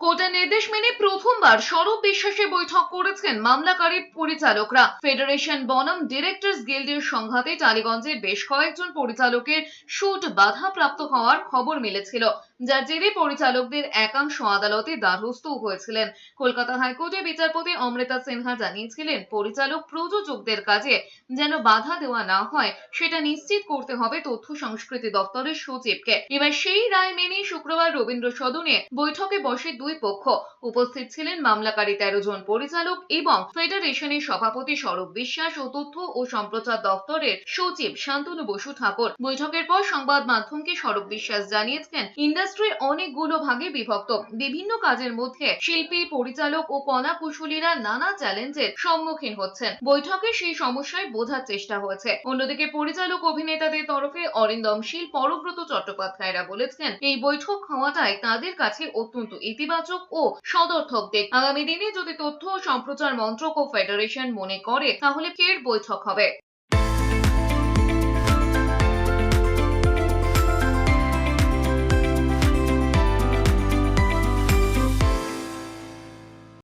কোর্টের নির্দেশ মেনে প্রথমবার স্বরূপ বিশ্বাসে বৈঠক করেছেন মামলাকারী পরিচালকরা। ফেডারেশন বনাম ডিরেক্টরস গিল্ডের সংঘাতে টালিগঞ্জের বেশ কয়েকজন পরিচালকের শুট বাধাপ্রাপ্ত হওয়ার খবর মিলেছিল। যার জেরে পরিচালকদের একাংশ আদালতে দ্বারস্থ হয়েছিলেন। কলকাতা হাইকোর্টে বিচারপতি অমৃতা সিনহা জানিয়েছিলেন, পরিচালক প্রযোজকদের কাজে যেন বাধা দেওয়া না হয়, সেটা নিশ্চিত করতে হবে তথ্য সংস্কৃতি দপ্তরের সচিবকে। এবার সেই রায় মেনে শুক্রবার রবীন্দ্র সদনে বৈঠকে বসে দুই পক্ষ উপস্থিত ছিলেন মামলাকারী তেরো জন পরিচালক এবং ফেডারেশনের সভাপতি সৌরভ বিশ্বাস ও তথ্য ও সম্প্রচার দপ্তরের সচিব শান্তনু বসু ঠাকুর। বৈঠকের পর সংবাদ মাধ্যমকে সৌরভ বিশ্বাস জানিয়েছেন, ইন্ডাস্ট্রি অনেকগুলো ভাগে বিভক্ত। বিভিন্ন কাজের মধ্যে শিল্পী, পরিচালক ও কলা কুশলীরা নানা চ্যালেঞ্জের সম্মুখীন হচ্ছেন। বৈঠকে সেই সমস্যায় বোঝার চেষ্টা হয়েছে। অন্যদিকে পরিচালক অভিনেতাদের তরফে অরিন্দম শীল, পরব্রত চট্টোপাধ্যায়রা বলেছেন, এই বৈঠক হওয়াটাই তাদের কাছে অত্যন্ত ইতিবাচক ও সদর্থক দিক আগামী দিনে যদি তথ্য ও সম্প্রচার মন্ত্রক ও ফেডারেশন মনে করে, তাহলে ফের বৈঠক হবে।